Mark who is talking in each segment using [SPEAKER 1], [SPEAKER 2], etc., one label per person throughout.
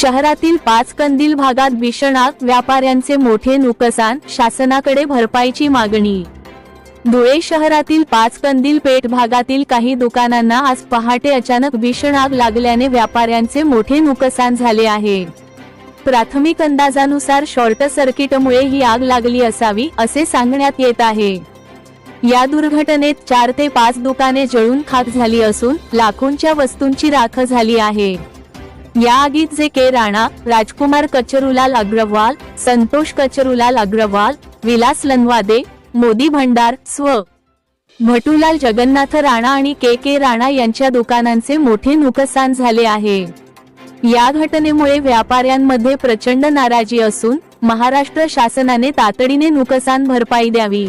[SPEAKER 1] शहरातील पाच कंदील भागात भीषण आग व्यापाऱ्यांचे मोठे नुकसान शासनाकडे भरपाईची मागणी. धुळे शहरातील पाच कंदील पेठ भागातील काही दुकानांना आज पहाटे अचानक भीषण आग लागल्याने व्यापाऱ्यांचे मोठे नुकसान झाले आहे. प्राथमिक अंदाजानुसार शॉर्ट सर्किटमुळे ही आग लागली असावी असे सांगण्यात येत आहे. या दुर्घटनेत चार ते पाच दुकाने जळून खाक झाली असून लाखोंच्या वस्तूंची राख झाली आहे. या आगीत जे के राणा राजकुमार कचरुलाल अग्रवाल संतोष कचरुलाल अग्रवाल विलास लनवादे मोदी भंडार स्व. भटुलाल जगन्नाथ राणा आणि के के राणा यांच्या दुकानांचे मोठे नुकसान झाले आहे. या घटनेमुळे व्यापाऱ्यांमध्ये प्रचंड नाराजी असून महाराष्ट्र शासनाने तातडीने नुकसान भरपाई द्यावी.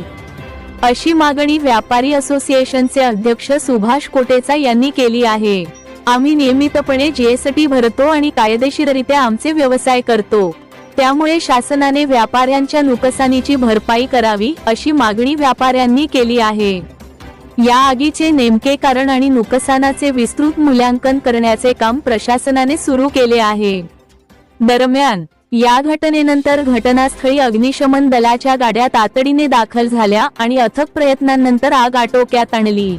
[SPEAKER 1] अशी मागणी व्यापारी असोसिएशनचे अध्यक्ष सुभाष कोटेचा यांनी केली आहे. आम्ही नियमितपणे जीएसटी भरतो आणि कायदेशीररित्या आमचे व्यवसाय करतो. त्यामुळे शासनाने व्यापाऱ्यांच्या नुकसानीची भरपाई करावी अशी मागणी व्यापाऱ्यांनी केली आहे. या आगीचे नेमके कारण आणि नुकसानाचे विस्तृत मूल्यांकन करण्याचे काम प्रशासनाने सुरू केले आहे. दरम्यान या घटनेनंतर घटनास्थळी अग्निशमन दलाच्या गाड्या तातडीने दाखल झाल्या आणि अथक प्रयत्नांनंतर आग आटोक्यात आणली.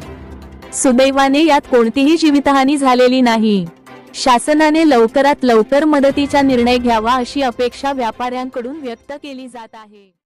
[SPEAKER 1] सुदैवाने यात कोणतीही जीवितहानी झालेली नाही. शासनाने लवकरात लवकर मदतीचा निर्णय घ्यावा अशी अपेक्षा व्यापाऱ्यांकडून व्यक्त केली जात आहे.